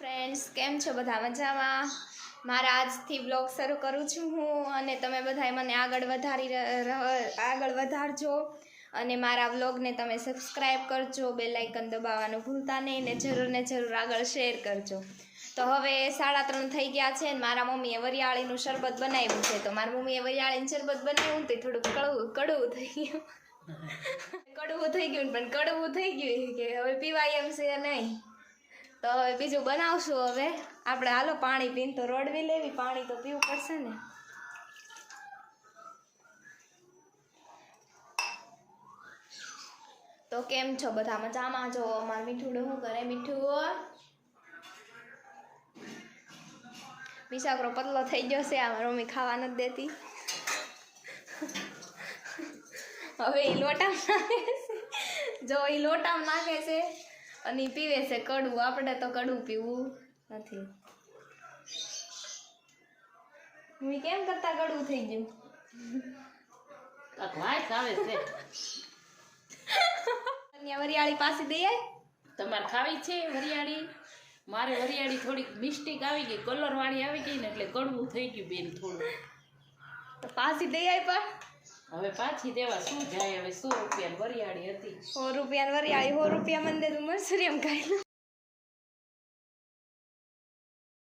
Friends કેમ છો? બધા મજામાં? મારા આજથી બ્લોગ શરૂ કરું છું હું અને તમે બધાય મને આગળ વધારી આગળ વધારજો અને મારા બ્લોગને તમે સબસ્ક્રાઈબ કરજો બે લાઇકન દબાવવાનું ભૂલતા નહીં ને જરૂર ને જરૂર આગળ શેર કરજો. તો હવે સાડા ત્રણ થઈ ગયા છે ને મારા મમ્મીએ વરિયાળીનું શરબત બનાવ્યું છે. તો મારા મમ્મીએ વરિયાળીનું શરબત બનાવ્યું તે થોડુંક કડવું કડવું થઈ ગયું. કડવું થઈ ગયું ને પણ કડવું થઈ ગયું કે હવે પીવાય એમ છે નહીં. તો હવે બીજું બનાવશું હવે. આપણે હાલો પાણી પીને તો રોડવી લેવી, પાણી તો પીવું પડશે ને. તો કેમ છો બધા? મજામાં જો અમાર મીઠું શું કરે મીઠું બિસાકરો પતલો થઈ ગયો છે આ મમ્મી ખાવા નથી દેતી. હવે એ લોટામાં નાખે છે. જો એ લોટામાં નાખે છે અને પીવે છે કડવું. આપણે તો કડવું પીવું નથી. હું કેમ કરતા કડવું થઈ ગયું? વાસ આવે છે. કન્યા વરિયાળી પાસે દઈ આય. તમારે ખાવી છે વરિયાળી? મારે વરિયાળી થોડીક મિસ્ટેક આવી ગઈ કલર વાળી આવી ગઈ ને એટલે કડવું થઈ ગયું બેન થોડું. પાસી પાછી દઈ આય પણ. હવે પાછી દેવા શું જાય, હવે સો રૂપિયા વરિયાળી હતી. સો રૂપિયા વરિયાળી, સો રૂપિયા મને દે તું મરસુરી એમ લઉં